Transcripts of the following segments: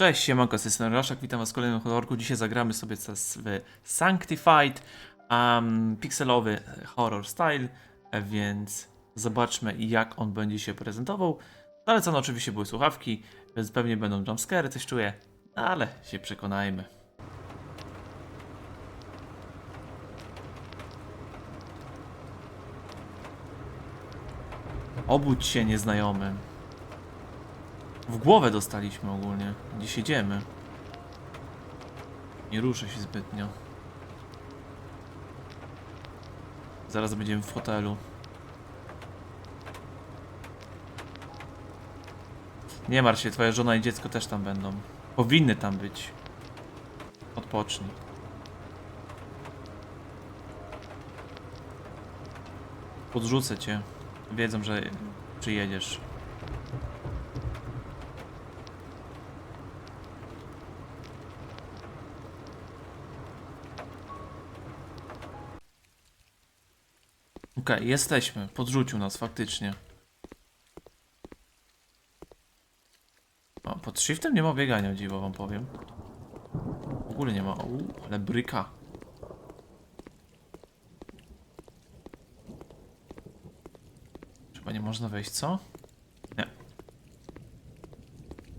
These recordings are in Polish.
Cześć, siemanko, z Roszak, witam was w kolejnym horrorku. Dzisiaj zagramy sobie w Sanctified, um, pikselowy horror style, więc zobaczmy jak on będzie się prezentował. Zalecane oczywiście były słuchawki, więc pewnie będą jumpscary, coś czuję, ale się przekonajmy. Obudź się nieznajomy. W głowę dostaliśmy ogólnie. Gdzie siedziemy. Nie ruszę się zbytnio. Zaraz będziemy w hotelu. Nie martw się, twoja żona i dziecko też tam będą. Powinny tam być. Odpocznij. Podrzucę cię. Wiedzą, że przyjedziesz. Okej, jesteśmy. Podrzucił nas faktycznie. O, pod shiftem nie ma biegania, dziwo wam powiem. W ogóle nie ma. Uu, ale bryka. Chyba nie można wejść, co? Nie.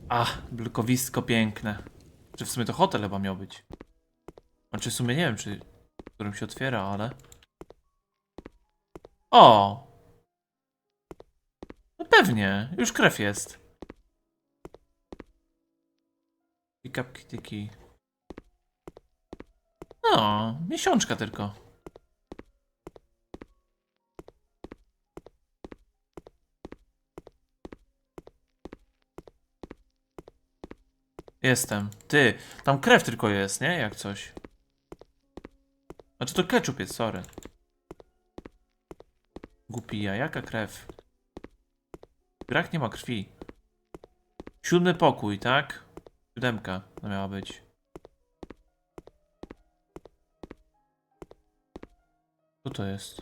Ach, blokowisko piękne. Czy w sumie to hotel chyba miał być? Znaczy w sumie nie wiem, czy którym się otwiera, ale... O! No pewnie, już krew jest. Pick up kitty No, miesiączka tylko. Jestem. Ty, tam krew tylko jest, nie? Jak coś. Znaczy to ketchup jest, sorry. Głupija, jaka krew? Brak nie ma krwi. Siódmy pokój, tak? Siódemka to miała być. Co to jest?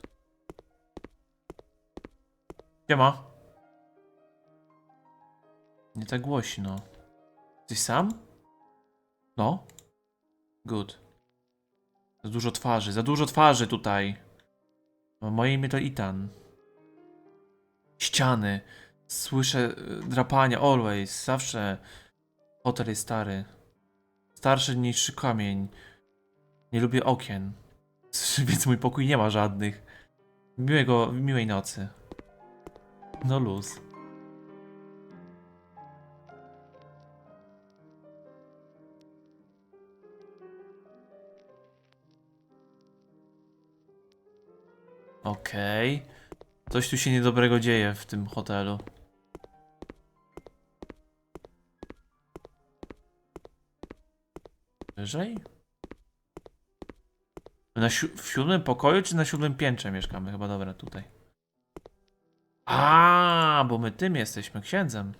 Siema. Nie tak głośno. Jesteś sam? No. Good. Za dużo twarzy, za dużo twarzy tutaj. No, moje imię to Itan. Ściany. Słyszę y, drapania, always, zawsze. Hotel jest stary. Starszy niż kamień. Nie lubię okien. Więc mój pokój nie ma żadnych. Miłego, miłej nocy. No luz. Okej. Coś tu się niedobrego dzieje w tym hotelu. Wyżej? Na siu- w siódmym pokoju czy na siódmym piętrze mieszkamy? Chyba dobra, tutaj. A, bo my tym jesteśmy, księdzem.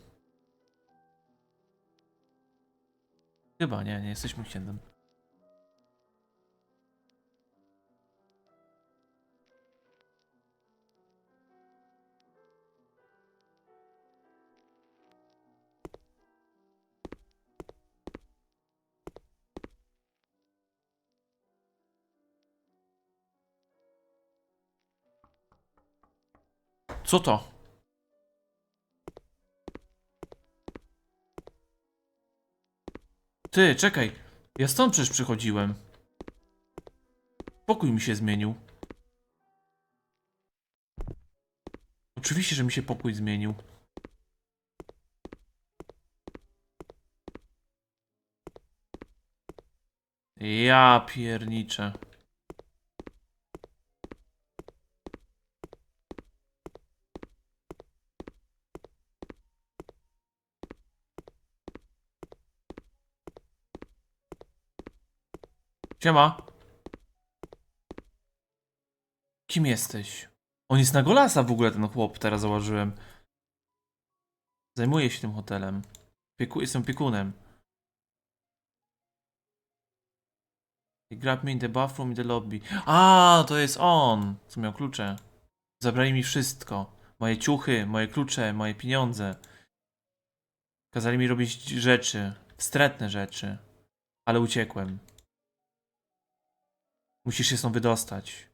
Chyba nie, nie jesteśmy księdzem. Co to? Ty, czekaj. Ja stąd przecież przychodziłem. Pokój mi się zmienił. Oczywiście, że mi się pokój zmienił. Ja pierniczę. Siema. Kim jesteś? On jest na golasa w ogóle ten chłop, teraz zauważyłem. Zajmuję się tym hotelem. Pieku jestem piekunem. They grabbed me in the bathroom in the lobby. A, to jest on, co miał klucze. Zabrali mi wszystko. Moje ciuchy, moje klucze, moje pieniądze. Kazali mi robić rzeczy. wstrętne rzeczy. Ale uciekłem. Musisz się stąd wydostać.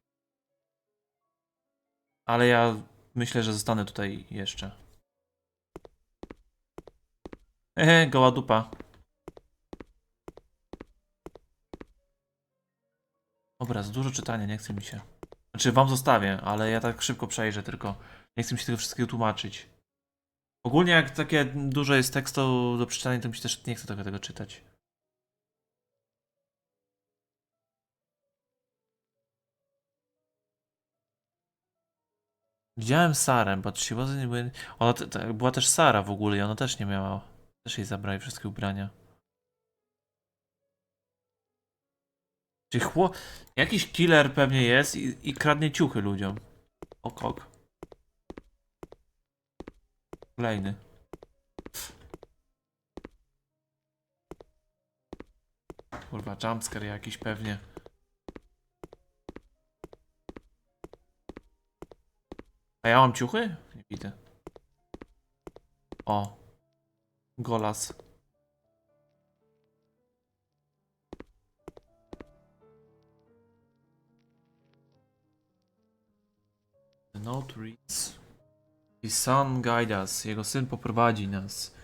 Ale ja myślę, że zostanę tutaj jeszcze. Ehe, goła dupa. Dobra, za dużo czytania, nie chce mi się. Znaczy, wam zostawię, ale ja tak szybko przejrzę tylko. Nie chcę mi się tego wszystkiego tłumaczyć. Ogólnie jak takie dużo jest tekstu do przeczytania, to mi się też nie chce tego, tego czytać. Widziałem Sarę, but she wasn't even... Ona była też Sara w ogóle i ona też nie miała. Też jej zabrali wszystkie ubrania. Czyli chło... Jakiś killer pewnie jest i, i kradnie ciuchy ludziom. O kok. Kolejny. Kurwa, jumpscare jakiś pewnie. A ja mam ciuchy? Nie widzę. O. Golas. The note reads. His son guide us. Jego syn poprowadzi nas.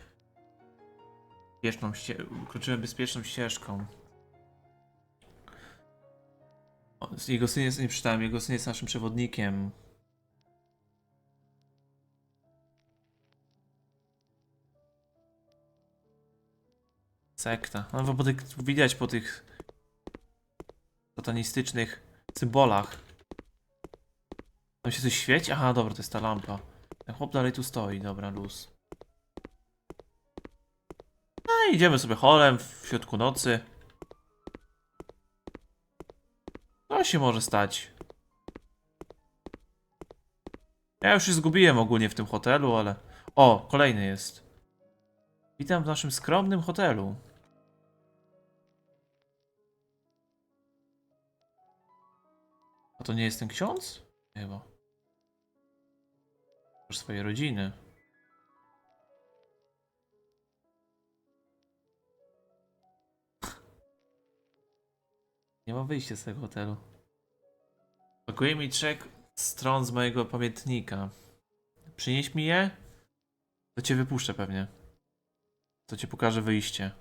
Bezpieczną. Kroczymy bezpieczną ścieżką. Jego syn jest, nie jego syn jest naszym przewodnikiem. Sekta. No bo tych, widać po tych satanistycznych symbolach. Tam się coś świeci? Aha, dobra, to jest ta lampa. Ten chłop dalej tu stoi, dobra, luz. No idziemy sobie holem w środku nocy. Co się może stać? Ja już się zgubiłem ogólnie w tym hotelu, ale... O, kolejny jest. Witam w naszym skromnym hotelu. A to nie jest ten ksiądz? Chyba. Już swojej rodziny. Nie ma wyjścia z tego hotelu. Brakuje mi trzech stron z mojego pamiętnika. Przynieś mi je? To cię wypuszczę pewnie. To ci pokażę wyjście.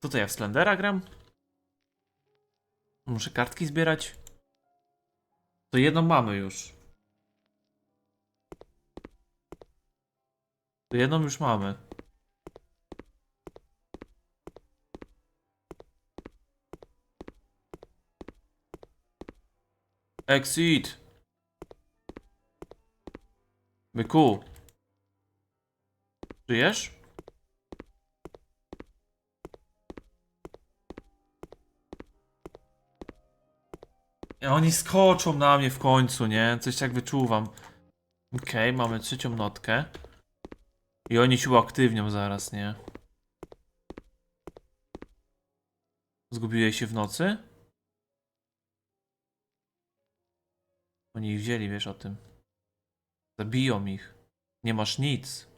To ja w Slendera gram? Muszę kartki zbierać? To jedną mamy już. To jedną już mamy. Exit. Byku. Żyjesz? Oni skoczą na mnie w końcu, nie? Coś tak wyczuwam. Okej, mamy trzecią notkę. I oni się uaktywnią zaraz, nie? Zgubiłeś się w nocy? Oni ich wzięli, wiesz o tym. Zabiją ich. Nie masz nic.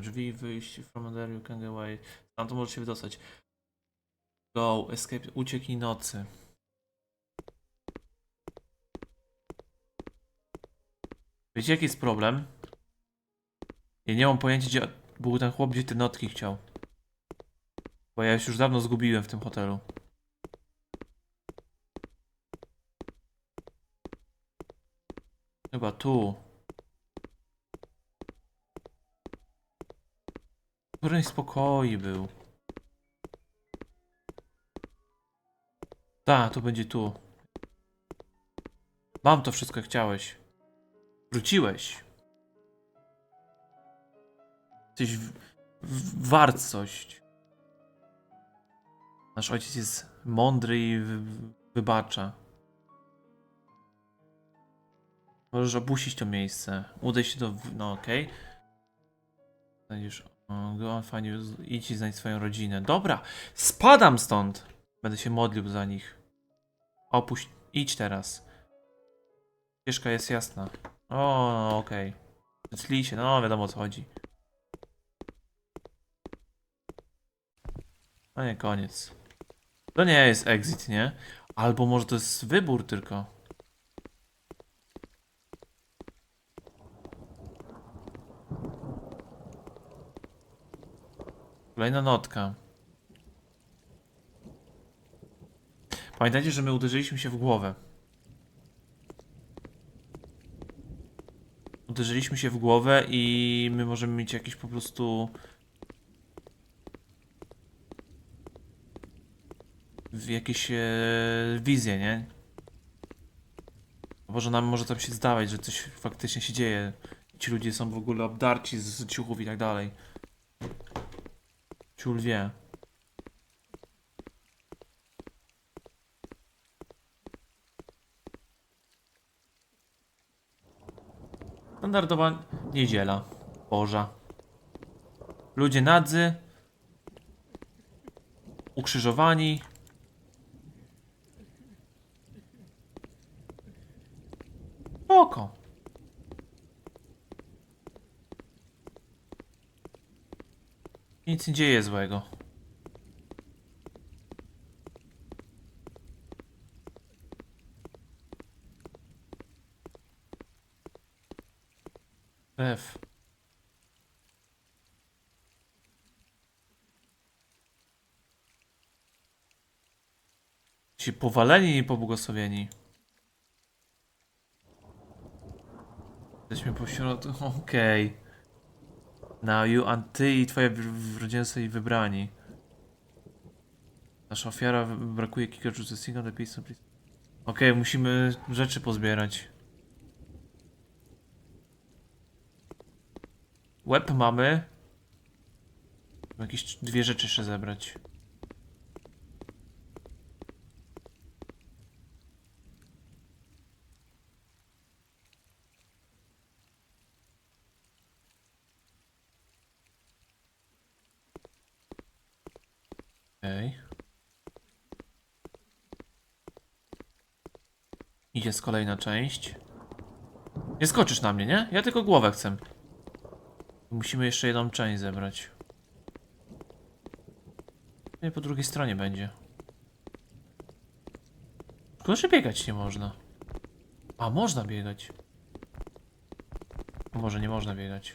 Drzwi, wyjść from under you can get away. Tam to możesz się wydostać. Go, escape, ucieknij nocy. Wiecie jaki jest problem? Ja nie mam pojęcia gdzie był ten chłop, gdzie te notki chciał. Bo ja już dawno zgubiłem w tym hotelu. Chyba tu. Któryś spokoi był. Tak, to będzie tu. Mam to wszystko, jak chciałeś. Wróciłeś. Jesteś w, w. Nasz ojciec jest mądry i wy, wybacza. Możesz opuścić to miejsce. Udaj się do... No okej. Znajdziesz... Go on fajnie, idź i swoją rodzinę. Dobra, spadam stąd. Będę się modlił za nich. Opuść, idź teraz. Ścieżka jest jasna. O, okej. Okay. się, no wiadomo o co chodzi. No nie, koniec. To nie jest exit, nie? Albo może to jest wybór tylko. Kolejna notka. Pamiętajcie, że my uderzyliśmy się w głowę. Uderzyliśmy się w głowę i my możemy mieć jakieś po prostu jakieś e, wizje, nie? Może nam może tam się zdawać, że coś faktycznie się dzieje. Ci ludzie są w ogóle obdarci z ciuchów i tak dalej. Ciul wie. Standardowa niedziela. Boża. Ludzie nadzy. Ukrzyżowani. Oko. Nic nie dzieje złego. F. Ci powaleni i pobłogosławieni. Jesteśmy pośród... Okej. Now you, a ty i w- rodzina są wybrani. Nasza ofiara brakuje kilka rzutów single. Okej, musimy rzeczy pozbierać. Łeb mamy. Jakieś dwie rzeczy jeszcze zebrać. Okej. Z kolejna część. Nie skoczysz na mnie, nie? Ja tylko głowę chcę. Musimy jeszcze jedną część zebrać. Nie po drugiej stronie będzie. Tylko, że biegać nie można. A, można biegać. Może nie można biegać.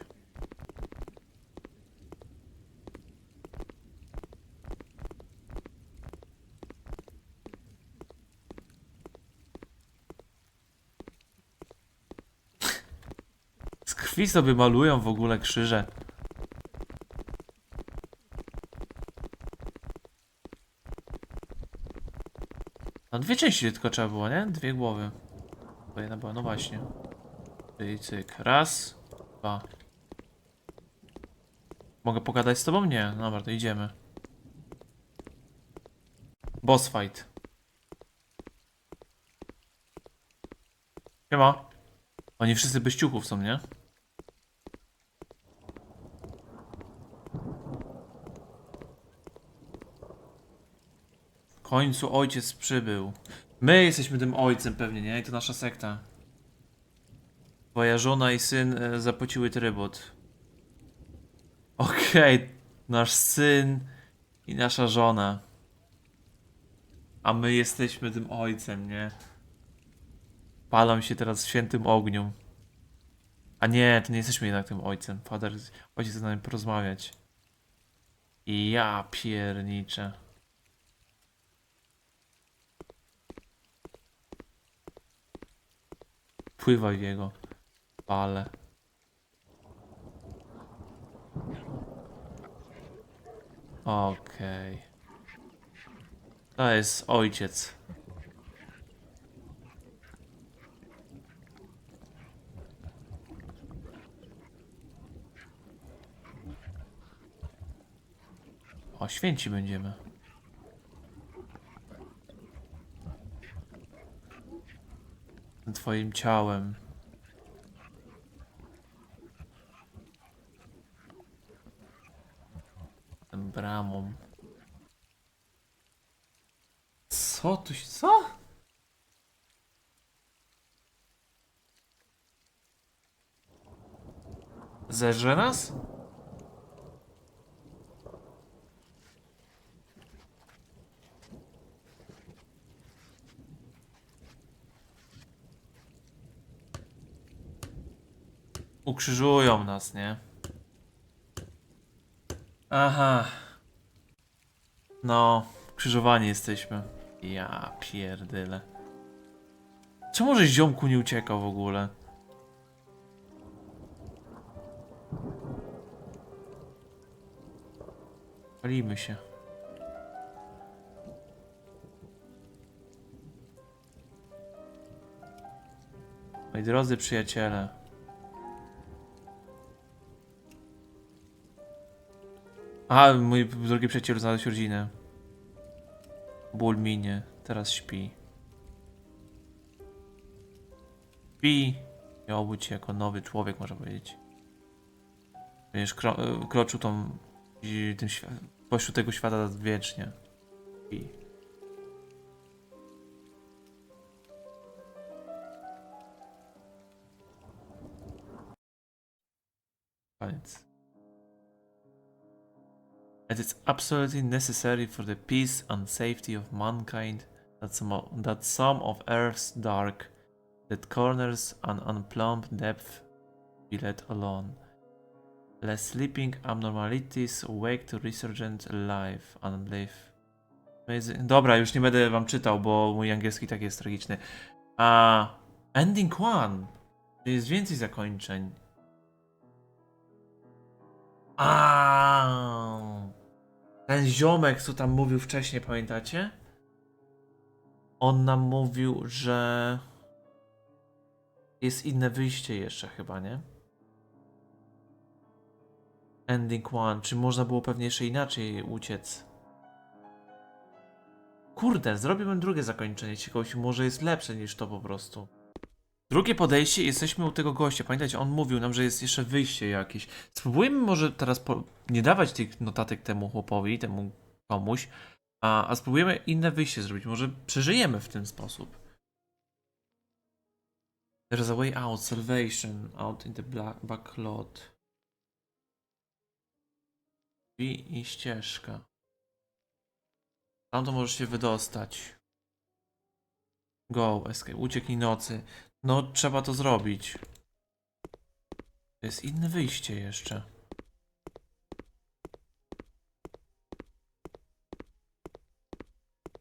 Krwi sobie malują w ogóle krzyże. No dwie części tylko trzeba było, nie? Dwie głowy. Bo jedna była, no właśnie. Czyli cyk. Raz, dwa. Mogę pogadać z tobą? Nie. Dobra, to idziemy. Boss fight. Siema. Oni wszyscy bez są, nie? Końcu ojciec przybył. My jesteśmy tym ojcem pewnie, nie? I to nasza sekta. Twoja żona i syn e, zapłaciły trybut. Okej, nasz syn i nasza żona. A my jesteśmy tym ojcem, nie? Palą się teraz w świętym ogniu. A nie, to nie jesteśmy jednak tym ojcem. Fader, ojciec z nami porozmawiać. I ja pierniczę. Pływaj w jego pale. Okej. To jest ojciec. Święci będziemy. Twoim ciałem. Bramą. Co tu się... co? Zerze nas? Ukrzyżują nas, nie? Aha. No, krzyżowani jesteśmy. Ja pierdyle. Czemu żeś ziomku nie uciekał w ogóle? Palimy się. Moi drodzy przyjaciele. A, mój drogi przyjaciel znalazł rodzinę. Ból minie, teraz śpi. Śpi i obudź się jako nowy człowiek, można powiedzieć. Będziesz kro e, kroczył tą, tym pośród tego świata wiecznie. I It is absolutely necessary for the peace and safety of mankind that some of, that some of Earth's dark, that corners and unplumbed depth be let alone. Lest sleeping abnormalities wake to resurgent life and. Amazing. Dobra, już nie będę wam czytał, bo mój angielski tak jest tragiczny. A ending one. Jest więcej zakończeń. A ten ziomek, co tam mówił wcześniej, pamiętacie? On nam mówił, że jest inne wyjście jeszcze chyba, nie? Ending one. Czy można było pewnie jeszcze inaczej uciec? Kurde, zrobiłbym drugie zakończenie. Ciekawości może jest lepsze niż to po prostu. Drugie podejście, jesteśmy u tego gościa. Pamiętajcie, on mówił nam, że jest jeszcze wyjście jakieś. Spróbujemy może teraz po... nie dawać tych notatek temu chłopowi, temu komuś, a, a spróbujemy inne wyjście zrobić. Może przeżyjemy w ten sposób. There's a way out, salvation, out in the black, backlot. Drzwi i ścieżka. Tam to możesz się wydostać. Go, escape, ucieknij nocy. No, trzeba to zrobić. Jest inne wyjście jeszcze.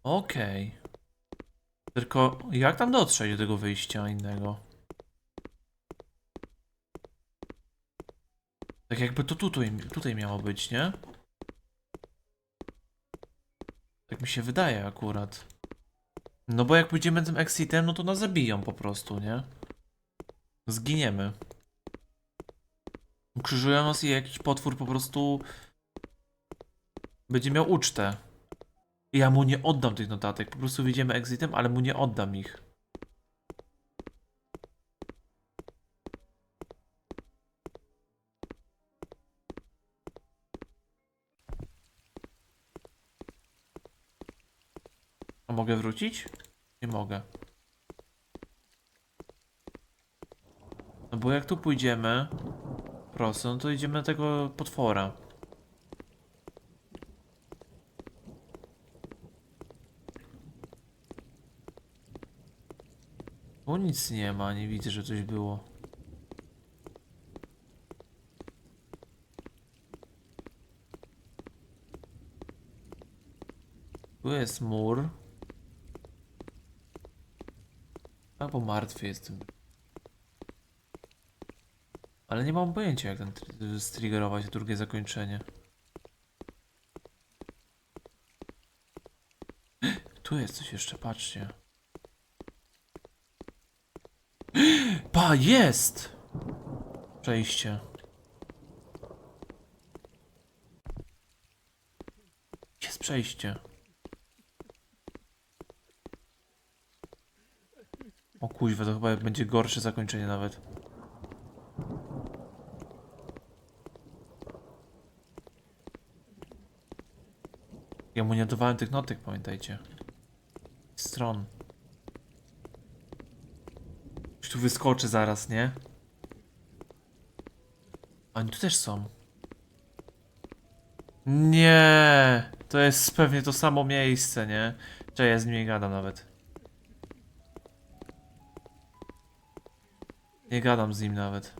Okej. Tylko jak tam dotrzeć do tego wyjścia innego? Tak jakby to tutaj, tutaj miało być, nie? Tak mi się wydaje akurat. No bo jak pójdziemy tym exitem, no to nas zabiją po prostu, nie? Zginiemy. Ukrzyżują nas i jakiś potwór po prostu będzie miał ucztę. Ja mu nie oddam tych notatek. Po prostu wyjdziemy exitem, ale mu nie oddam ich. Mogę wrócić? Nie mogę. No bo jak tu pójdziemy prosto, no to idziemy na tego potwora. Tu nic nie ma, nie widzę, że coś było. Tu jest mur. Albo martwy jestem. Ale nie mam pojęcia, jak ten tr- striggerować drugie zakończenie. Tu jest coś jeszcze, patrzcie. Pa, jest! Przejście. Jest przejście. Kuźwa, to chyba będzie gorsze zakończenie nawet. Ja mu nie dawałem tych notek, pamiętajcie. Stron. Już tu wyskoczy zaraz, nie? Oni tu też są. Nie, to jest pewnie to samo miejsce, nie? Czy ja z nimi gadam nawet. Nie gadam z nim nawet.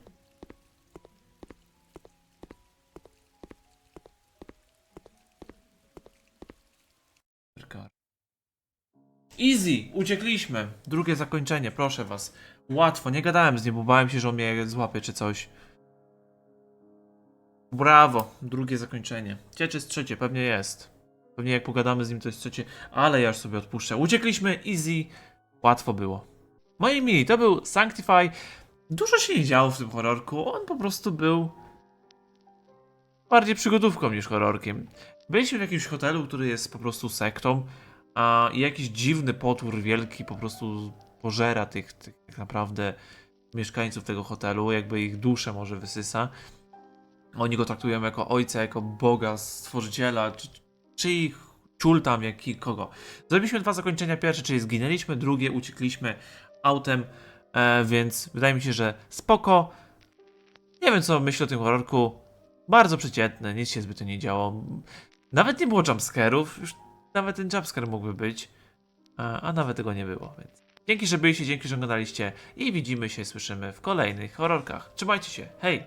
Easy, uciekliśmy. Drugie zakończenie, proszę was. Łatwo, nie gadałem z nim, bo bałem się, że on mnie złapie czy coś. Brawo, drugie zakończenie. Ciekawe, czy jest trzecie, pewnie jest. Pewnie jak pogadamy z nim, to jest trzecie, ale ja już sobie odpuszczę. Uciekliśmy, easy, łatwo było. Moi mili, to był Sanctify. Dużo się nie działo w tym horrorku, on po prostu był bardziej przygodówką niż horrorkiem. Byliśmy w jakimś hotelu, który jest po prostu sektą, a jakiś dziwny potwór wielki po prostu pożera tych, tych tak naprawdę mieszkańców tego hotelu, jakby ich duszę może wysysa. Oni go traktują jako ojca, jako Boga, stworzyciela, czy, czy ich ciul tam, jak i kogo. Zrobiliśmy dwa zakończenia. Pierwsze, czyli zginęliśmy, drugie uciekliśmy autem, e, więc wydaje mi się, że spoko. Nie wiem, co myślę o tym horrorku. Bardzo przeciętne, nic się zbytnio nie działo. Nawet nie było jumpscarów, już nawet ten jumpscare mógłby być, a, a nawet tego nie było, więc... Dzięki, że byliście, dzięki, że oglądaliście i widzimy się, słyszymy w kolejnych horrorkach. Trzymajcie się, hej!